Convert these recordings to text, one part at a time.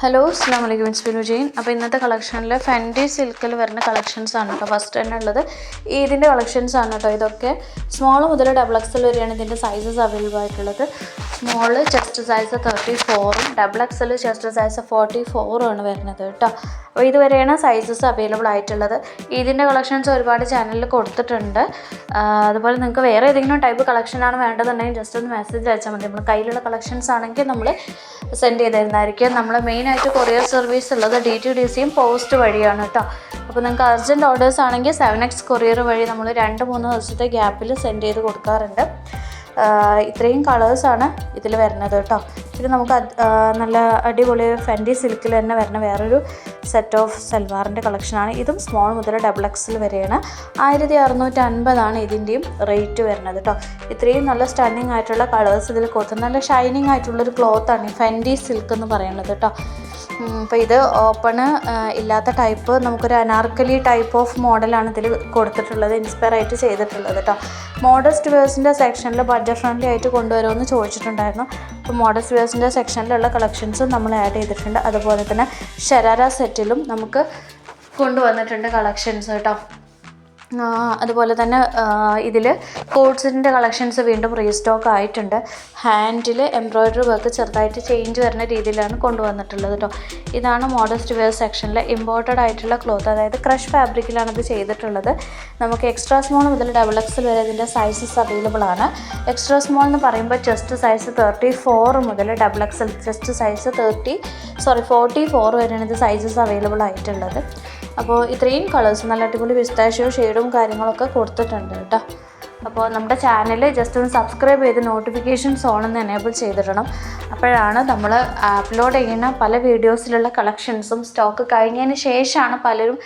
Hello അസ്സാം വലൈക്കും miss Binu Jain അപ്പോൾ ഇന്നത്തെ കളക്ഷനിൽ ഫെൻഡി സിൽക്കിൽ വരുന്ന കളക്ഷൻസ് ആണ് കേട്ടോ ഫസ്റ്റ് തന്നെ ഉള്ളത് ഇതിന്റെ കളക്ഷൻസ് ആണ് കേട്ടോ ഇതൊക്കെ. സ്മോൾ മുതൽ ഡബിൾ എക്സൽ വരെയാണ് ഇതിന്റെ സൈസസ് അവൈലബിൾ ആയിട്ടുള്ളത്. സ്മോൾ ചെസ്റ്റ് സൈസ് തേർട്ടി ഫോറും double XL chest size forty ഫോറും ആണ് വരുന്നത് കേട്ടോ അപ്പോൾ ഇതുവരെയാണ് സൈസസ് അവൈലബിൾ ആയിട്ടുള്ളത്. ഇതിന്റെ കളക്ഷൻസ് ഒരുപാട് ചാനലിൽ കൊടുത്തിട്ടുണ്ട്. അതുപോലെ നിങ്ങൾക്ക് വേറെ ഏതെങ്കിലും ടൈപ്പ് കളക്ഷനാണ് വേണ്ടതുണ്ടെങ്കിൽ ജസ്റ്റ് ഒന്ന് മെസ്സേജ് അയച്ചാൽ മതി. നമ്മൾ കയ്യിലുള്ള കളക്ഷൻസ് ആണെങ്കിൽ നമ്മൾ സെൻഡ് ചെയ്ത് തരുന്നതായിരിക്കും. നമ്മൾ മെയിനായിട്ട് കൊറിയർ സർവീസ് ഉള്ളത് ഡി ടി ഡി സിയും പോസ്റ്റ് വഴിയാണ് കേട്ടോ അപ്പോൾ നിങ്ങൾക്ക് അർജന്റ് ഓർഡേഴ്സ് ആണെങ്കിൽ സെവൻ എക്സ് കൊറിയർ വഴി നമ്മൾ രണ്ട് മൂന്ന് ദിവസത്തെ ഗ്യാപ്പിൽ സെൻഡ് ചെയ്ത് കൊടുക്കാറുണ്ട്. ഇത്രയും കളേഴ്സാണ് ഇതിൽ വരുന്നത് കേട്ടോ ഇത് നമുക്ക് നല്ല അടിപൊളി ഫെൻഡി സിൽക്കിൽ തന്നെ വരുന്ന വേറൊരു സെറ്റ് ഓഫ് സൽവാറിന്റെ കളക്ഷനാണ് ഇതും സ്മോൾ മുതൽ ഡബിൾ എക്സിൽ വരെയാണ്. ആയിരത്തി അറുന്നൂറ്റി അൻപതാണ് ഇതിന്റെയും റേറ്റ് വരുന്നത് കേട്ടോ ഇത്രയും നല്ല സ്റ്റണ്ണിങ് ആയിട്ടുള്ള കളേഴ്സ് ഇതിൽ കൊടുത്ത് നല്ല ഷൈനിങ് ആയിട്ടുള്ളൊരു ക്ലോത്താണ് ഫെൻഡി സിൽക്ക് എന്ന് പറയുന്നത് കേട്ടോ അപ്പോൾ ഇത് ഓപ്പണ് ഇല്ലാത്ത ടൈപ്പ് നമുക്കൊരു അനാർക്കലി ടൈപ്പ് ഓഫ് മോഡലാണ് ഇതിൽ കൊടുത്തിട്ടുള്ളത് ഇൻസ്പയർ ആയിട്ട് ചെയ്തിട്ടുള്ളത് കേട്ടോ മോഡസ്റ്റ് വേഴ്സിന്റെ സെക്ഷനിൽ ബഡ്ജറ്റ് ഫ്രണ്ട്ലി ആയിട്ട് കൊണ്ടുവരുമെന്ന് ചോദിച്ചിട്ടുണ്ടായിരുന്നു. അപ്പോൾ മോഡസ്റ്റ് വേഴ്സിന്റെ സെക്ഷനിലുള്ള കളക്ഷൻസും നമ്മൾ ആഡ് ചെയ്തിട്ടുണ്ട്. അതുപോലെ തന്നെ ഷരാര സെറ്റിലും നമുക്ക് കൊണ്ടുവന്നിട്ടുണ്ട് കളക്ഷൻസ് കേട്ടോ അതുപോലെ തന്നെ ഇതിൽ കോഡ്സിന്റെ കളക്ഷൻസ് വീണ്ടും റീസ്റ്റോക്ക് ആയിട്ടുണ്ട്. ഹാൻഡിൽ എംബ്രോയ്ഡറി വർക്ക് ചെറുതായിട്ട് ചേഞ്ച് വരുന്ന രീതിയിലാണ് കൊണ്ടുവന്നിട്ടുള്ളത് കേട്ടോ ഇതാണ് മോഡസ്റ്റ് വെയർ സെക്ഷനിലെ ഇമ്പോർട്ടഡ് ആയിട്ടുള്ള ക്ലോത്ത്. അതായത് ക്രഷ് ഫാബ്രിക്കിലാണ് ഇത് ചെയ്തിട്ടുള്ളത്. നമുക്ക് എക്സ്ട്രാ സ്മോൾ മുതൽ ഡബിൾ എക്സൽ വരെ ഇതിന്റെ സൈസസ് അവൈലബിൾ ആണ്. എക്സ്ട്രാ സ്മോൾ എന്ന് പറയുമ്പോൾ ചെസ്റ്റ് സൈസ് തേർട്ടി ഫോർ മുതൽ double XL chest size thirty sorry forty four വരെയാണ് ഇത് സൈസസ് അവൈലബിൾ ആയിട്ടുള്ളത്. അപ്പോൾ ഇത്രയും കളേഴ്സ് നല്ല അടിപൊളി പിസ്താഷ്യോ ഷെയ്ഡും കാര്യങ്ങളൊക്കെ കൊടുത്തിട്ടുണ്ട് കേട്ടോ. അപ്പോൾ നമ്മുടെ ചാനൽ ജസ്റ്റ് ഒന്ന് സബ്സ്ക്രൈബ് ചെയ്ത് നോട്ടിഫിക്കേഷൻസ് ഓണെന്ന് എനേബിൾ ചെയ്തിടണം. അപ്പോഴാണ് നമ്മൾ അപ്ലോഡ് ചെയ്യുന്ന പല വീഡിയോസിലുള്ള കളക്ഷൻസും സ്റ്റോക്ക് കഴിഞ്ഞതിന് ശേഷമാണ് പലരും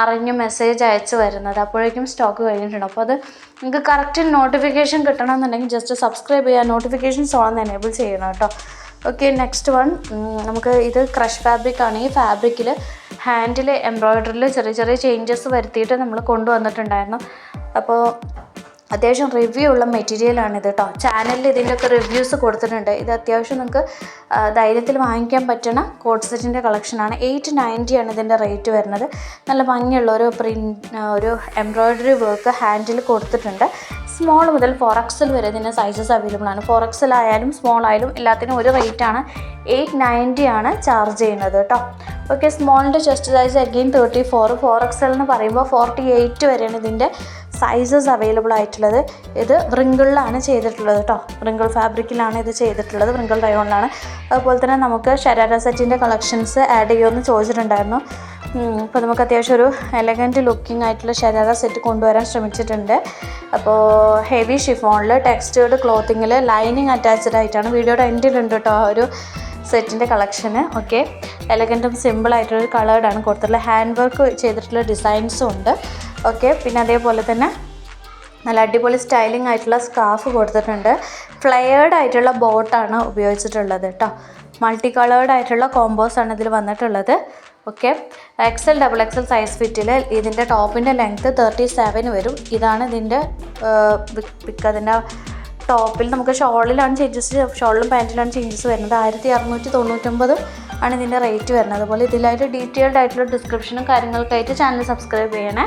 അറിഞ്ഞ് മെസ്സേജ് അയച്ചു വരുന്നത്. അപ്പോഴേക്കും സ്റ്റോക്ക് കഴിഞ്ഞിട്ടുണ്ട്. അപ്പോൾ അത് നിങ്ങൾക്ക് കറക്റ്റ് നോട്ടിഫിക്കേഷൻ കിട്ടണമെന്നുണ്ടെങ്കിൽ ജസ്റ്റ് സബ്സ്ക്രൈബ് ചെയ്യുക നോട്ടിഫിക്കേഷൻസ് ഓൺ എനേബിൾ ചെയ്യണം കേട്ടോ. ഓക്കെ നെക്സ്റ്റ് വൺ നമുക്ക് ഇത് ക്രഷ് ഫാബ്രിക് ആണ്. ഈ ഫാബ്രിക്കിൽ ഹാൻഡിൽ എംബ്രോയ്ഡറിയിൽ ചെറിയ ചെറിയ ചേഞ്ചസ് വരുത്തിയിട്ട് നമ്മൾ കൊണ്ടുവന്നിട്ടുണ്ടായിരുന്നു. അപ്പോൾ അത്യാവശ്യം റിവ്യൂ ഉള്ള മെറ്റീരിയലാണ് ഇത് കേട്ടോ ചാനലിൽ ഇതിന്റെയൊക്കെ റിവ്യൂസ് കൊടുത്തിട്ടുണ്ട്. ഇത് അത്യാവശ്യം നിങ്ങൾക്ക് ധൈര്യത്തിൽ വാങ്ങിക്കാൻ പറ്റുന്ന കോഡ് സെറ്റിന്റെ കളക്ഷനാണ് എയ്റ്റ് നയന്റി ആണ് ഇതിന്റെ റേറ്റ് വരുന്നത്. നല്ല ഭംഗിയുള്ള ഒരു പ്രിന്റ് ഒരു എംബ്രോയ്ഡറി വർക്ക് ഹാൻഡിൽ കൊടുത്തിട്ടുണ്ട്. സ്മോൾ മുതൽ ഫോർ വരെ ഇതിന്റെ സൈസസ് അവൈലബിൾ ആണ്. ഫോർ ആയാലും സ്മോൾ ആയാലും എല്ലാത്തിനും ഒരു റേറ്റാണ് എയ്റ്റ് നയന്റി ആണ് ചാർജ് ചെയ്യുന്നത് കേട്ടോ okay സ്മോളിന്റെ chest size again thirty four four X L എന്ന് പറയുമ്പോൾ ഫോർട്ടി എയ്റ്റ് വരെയാണ് ഇതിന്റെ സൈസസ് അവൈലബിൾ ആയിട്ടുള്ളത്. ഇത് വൃങ്കിളിലാണ് ചെയ്തിട്ടുള്ളത് കേട്ടോ വൃങ്കിൾ ഫാബ്രിക്കിലാണ് ഇത് ചെയ്തിട്ടുള്ളത് വൃങ്കിൾ റയോണിലാണ് അതുപോലെ തന്നെ നമുക്ക് ഷരാര സെറ്റിന്റെ കളക്ഷൻസ് ആഡ് ചെയ്യുമെന്ന് ചോദിച്ചിട്ടുണ്ടായിരുന്നു. അപ്പോൾ നമുക്ക് അത്യാവശ്യം ഒരു എലഗന്റ് ലുക്കിംഗ് ആയിട്ടുള്ള ഷരാര സെറ്റ് കൊണ്ടുവരാൻ ശ്രമിച്ചിട്ടുണ്ട്. അപ്പോൾ ഹെവി ഷിഫോണിൽ ടെക്സ്റ്റേർഡ് ക്ലോത്തിങ്ങിൽ ലൈനിങ് അറ്റാച്ച്ഡ് ആയിട്ടാണ്. വീഡിയോയുടെ എൻഡിലുണ്ട് കേട്ടോ ഒരു സെറ്റിന്റെ കളക്ഷന് ഓക്കെ? എലഗന്റും സിമ്പിളായിട്ടൊരു കളേർഡാണ് കൊടുത്തിട്ടുള്ളത് ഹാൻഡ് വർക്ക് ചെയ്തിട്ടുള്ള ഡിസൈൻസും ഉണ്ട്. ഓക്കെ? പിന്നെ അതേപോലെ തന്നെ നല്ല അടിപൊളി സ്റ്റൈലിംഗ് ആയിട്ടുള്ള സ്കാർഫ് കൊടുത്തിട്ടുണ്ട്. ഫ്ലെയേർഡ് ആയിട്ടുള്ള ബോട്ടാണ് ഉപയോഗിച്ചിട്ടുള്ളത് കേട്ടോ മൾട്ടി കളേർഡ് ആയിട്ടുള്ള കോമ്പോസ് ആണ് ഇതിൽ വന്നിട്ടുള്ളത്. Okay? XL double XL size ഫിറ്റിൽ ഇതിന്റെ ടോപ്പിന്റെ ലെങ്ത്ത് തേർട്ടി സെവൻ വരും. ഇതാണ് ഇതിന്റെ പിക്ക് അതിന്റെ ടോപ്പിൽ നമുക്ക് ഷോളിലാണ് ചേഞ്ചസ് ഷോളിലും പാന്റിലാണ് ചേഞ്ചസ് വരുന്നത്. ആയിരത്തി അറുന്നൂറ്റി തൊണ്ണൂറ്റൊമ്പതും ആണ് ഇതിന്റെ റേറ്റ് വരുന്നത്. അതുപോലെ ഇതിലായിട്ട് ഡീറ്റെയിൽഡ് ആയിട്ടുള്ള ഡിസ്ക്രിപ്ഷനും കാര്യങ്ങൾക്കായിട്ട് ചാനൽ സബ്സ്ക്രൈബ് ചെയ്യണേ.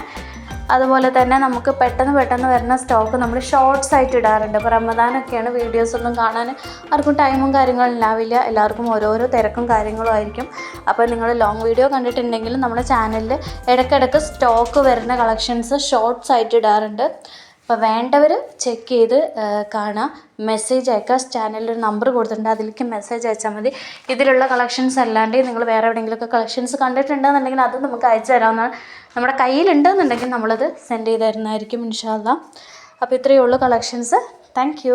അതുപോലെ തന്നെ നമുക്ക് പെട്ടെന്ന് പെട്ടെന്ന് വരുന്ന സ്റ്റോക്ക് നമ്മൾ ഷോർട്സ് ആയിട്ട് ഇടാറുണ്ട്. ഇപ്പോൾ റമദാനൊക്കെയാണ് വീഡിയോസൊന്നും കാണാൻ ആർക്കും ടൈമും കാര്യങ്ങളും ഉണ്ടാവില്ല. എല്ലാവർക്കും ഓരോരോ തിരക്കും കാര്യങ്ങളും ആയിരിക്കും. അപ്പോൾ നിങ്ങൾ ലോങ് വീഡിയോ കണ്ടിട്ടുണ്ടെങ്കിലും നമ്മുടെ ചാനലിൽ ഇടയ്ക്കിടയ്ക്ക് സ്റ്റോക്ക് വരുന്ന കളക്ഷൻസ് ഷോർട്സ് ആയിട്ട് ഇടാറുണ്ട്. അപ്പോൾ വേണ്ടവർ ചെക്ക് ചെയ്ത് കാണാം. മെസ്സേജ് അയക്കുക ചാനലിൽ നമ്പർ കൊടുത്തിട്ടുണ്ട്. അതിലേക്ക് മെസ്സേജ് അയച്ചാൽ മതി. ഇതിലുള്ള കളക്ഷൻസ് അല്ലാണ്ട് നിങ്ങൾ വേറെ എവിടെയെങ്കിലുമൊക്കെ കളക്ഷൻസ് കണ്ടിട്ടുണ്ടെന്നുണ്ടെങ്കിൽ അത് നമുക്ക് അയച്ചു തരാവുന്നതാണ്. നമ്മുടെ കയ്യിലുണ്ടെന്നുണ്ടെങ്കിൽ നമ്മളത് സെൻഡ് ചെയ്ത് തരുന്നതായിരിക്കും ഇൻഷാല്ല അപ്പോൾ ഇത്രയേ ഉള്ളൂ കളക്ഷൻസ് താങ്ക്